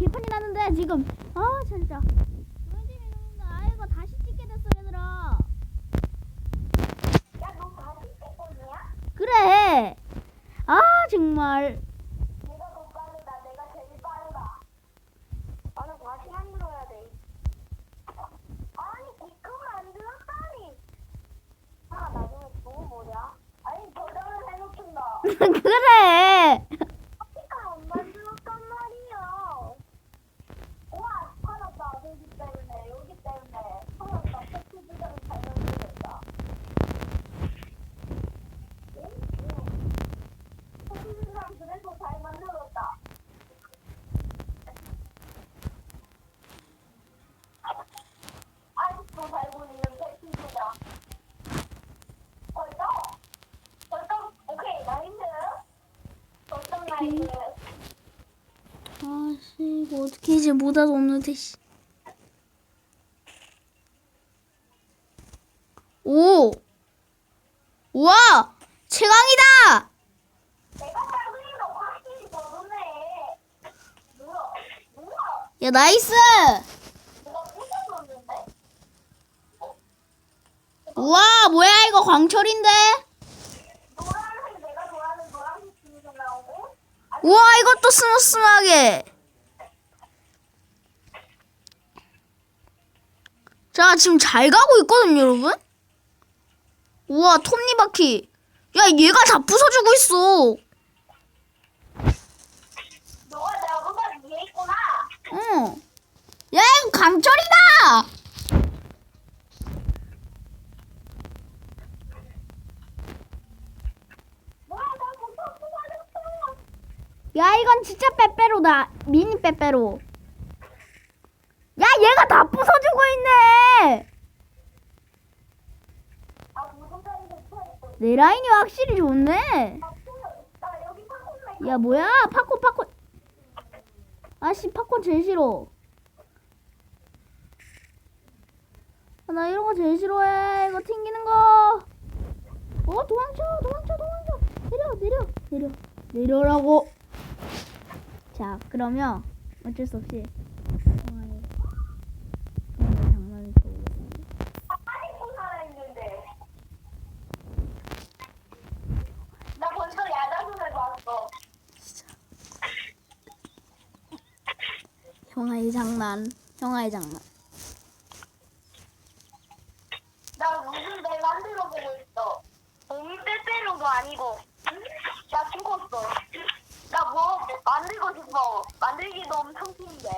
개판이 나는데 지금 아 진짜 왜 재밌는데 아 이거 다시 찍게 됐어 얘들아 야 너 다시 뺐거든요? 그래 아 정말 내가 더 빠르다. 내가 제일 빠르다. 나는 다시 만들어야 돼. 아니 기껏 만들었다니. 아 나중에 그거 뭐냐? 아니 저장을 해놓친다. 그래 아직까지 안 만들었단 말이야. 와 화났다. 여기 때문에 여기 때문에 화났다. 패치 주장을 잘 만들었다. 응? 응. 패치 주장 그래도 잘 만들었다. 아직도 살고 있는 패치 주장. 벌써? 벌써? 오케이 나이스. 벌써 나이스. 아씨 이거 어떻게 이제 모자도 없는데 씨. 오 우와 최강이다? 야 나이스? 우와 뭐야 이거 광철인데 노란색 내가 좋아하는 노란색 중에서 나오고 우와 이것도 스무스하게. 자 지금 잘 가고 있거든요 여러분? 우와 톱니바퀴. 야 얘가 다 부숴주고 있어. 너가 나보다 위에 있구나. 어. 야 이거 강철이다 뭐야 나 부셔 부셔졌어. 야 이건 진짜 빼빼로다. 미니 빼빼로. 야 얘가 다 부숴주고 있네. 내 라인이 확실히 좋네. 야 뭐야? 팝콘 팝콘. 아씨 팝콘 제일 싫어. 아, 나 이런 거 제일 싫어해. 이거 튕기는 거어 도망쳐 도망쳐 도망쳐. 내려 내려 내려. 내려라고 자 그러면 어쩔 수 없이 정말 정말 장난을 쳐보겠습니다 아직도 살아있는데. 나 벌써 야자수를 봤어. 형아의 장난 형아의 장난 나 무슨 내 만들어 보고 있어. 몸이 빼빼로도 아니고. 나 죽었어. 나 뭐 만들고 싶어. 만들기도 엄청 힘데.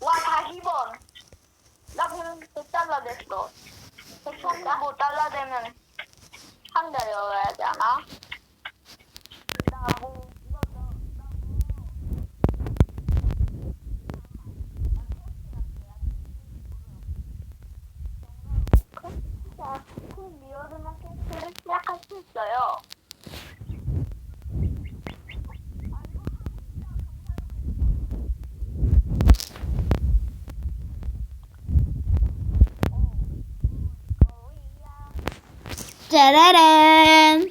와, 40원. 나 그냥 100 달러 됐어. 135달러 되면 한 달여야 되지 않아? 나 뭐, 이거 너, 나 자, 그 미어드만 캐스를 시작할 수 있어요. 짜라란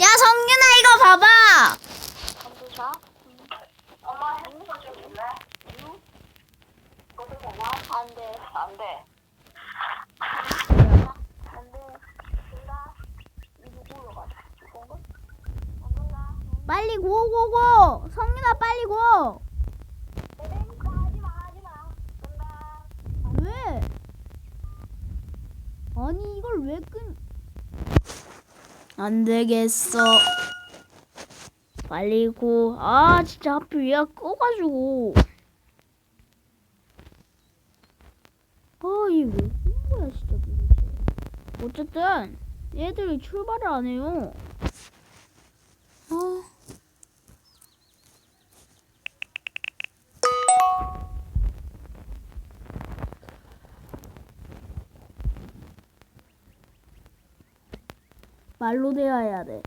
야 성윤아 이거 봐봐. 안 돼. 안 돼. 된다. 누구로 가자. 이건가? 안 된다. 빨리 고고고 성윤아 빨리 고. 왜? 아니 이걸 왜 끈? 안 되겠어. 빨리 고. 아 진짜 하필 얘가 꺼가지고. 아이왜 끄는 거야 진짜 도대체. 어쨌든 얘들이 출발을 안 해요. 아. 말로 대화해야 돼.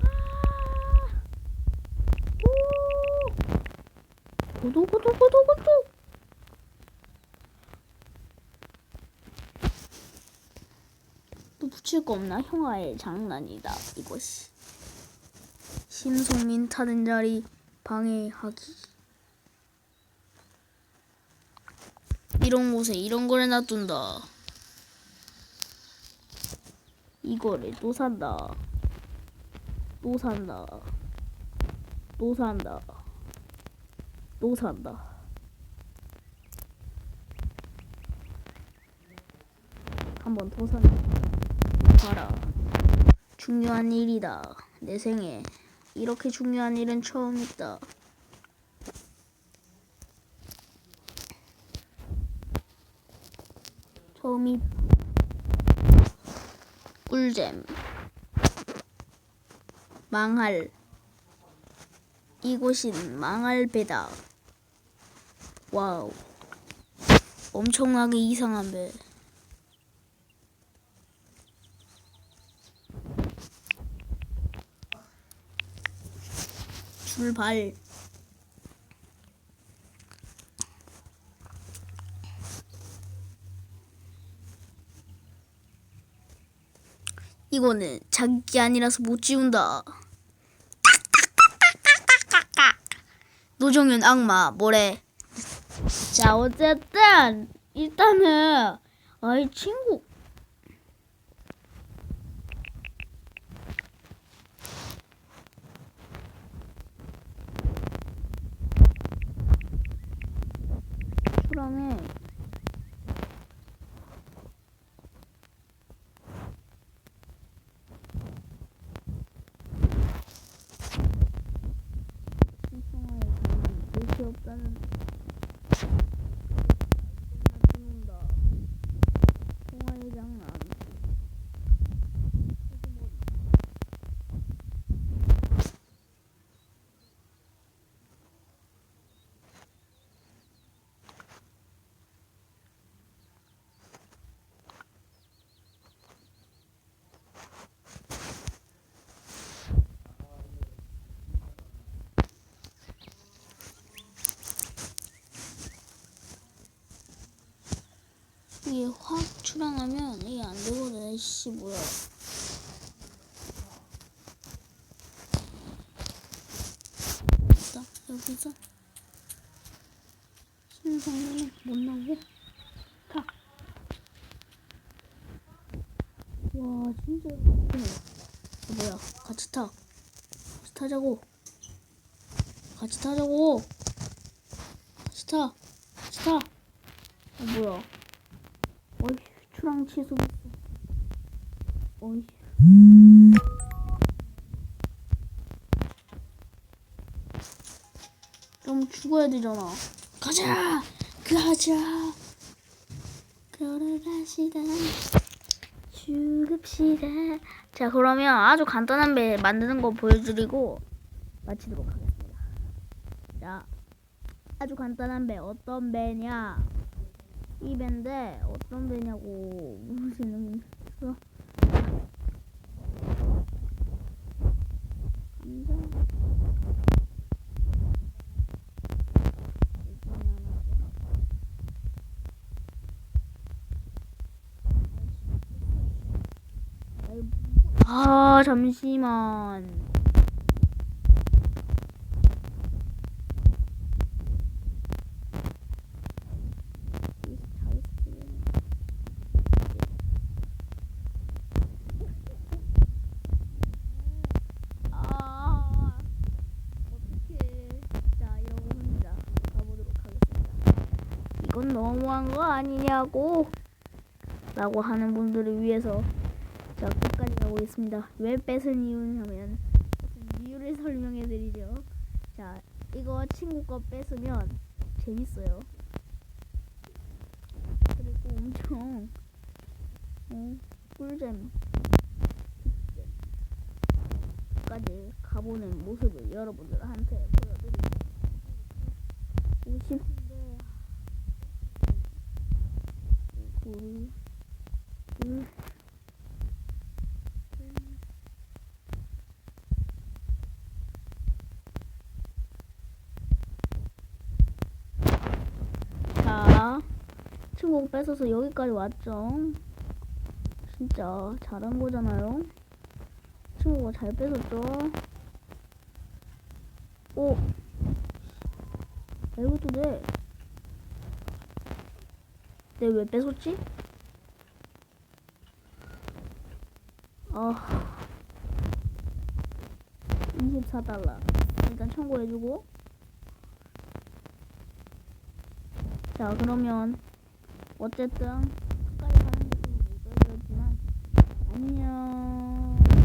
아! 구독 구독 구독 구독! 또 붙일 거 없나? 형아의 장난이다 이것이 심송민 타는 자리 방해하기. 이런 곳에 이런 걸 해놔둔다. 이거를 또 산다. 또 산다. 또 산다. 또 산다. 한번 더 산다. 봐라. 중요한 일이다. 내 생에 이렇게 중요한 일은 처음 있다. 처음이 꿀잼. 망할. 이곳인 망할 배다. 와우. 엄청나게 이상한 배. 출발 이거는 자기 아니라서 못 지운다. 노정윤 악마 뭐래? 자 어쨌든 일단은 아이 친구 초라네 嗯 이게 확 출항하면 이게 안 되거든. 씨 뭐야? 있다 여기서 신성문은 못 나오게 타. 와 진짜. 어, 뭐야? 같이 타. 같이 타자고. 같이 타자고. 같이 타. 같이 타. 어 뭐야? 어이, 추랑 취소. 어이. 그럼 죽어야 되잖아. 가자! 가자! 걸어가시다. 죽읍시다. 자, 그러면 아주 간단한 배 만드는 거 보여드리고 마치도록 하겠습니다. 자, 아주 간단한 배 어떤 배냐? 이 배인데 어떤 배냐고 물으시는 거. 하나 아 잠시만 아, 어떡해. 자, 이러고 혼자 가보도록 하겠습니다. 이건 너무한 거 아니냐고? 라고 하는 분들을 위해서 자, 끝까지 가보겠습니다. 왜 뺏은 이유냐면, 이유를 설명해 드리죠. 자, 이거 친구 거 뺏으면 재밌어요. 그리고 엄청, 어, 꿀잼. 까지 가보는 모습을 여러분들한테 보여드리고 싶은 자, 친구 뺏어서 여기까지 왔죠. 진짜 잘한 거잖아요. 친구가 잘 뺏었죠. 오, 이것도 돼. 내가 왜 뺏었지? 아, 24달러. 일단 청구해주고. 자, 그러면 어쨌든 가까이 가는 것도 못떨어지만 안녕.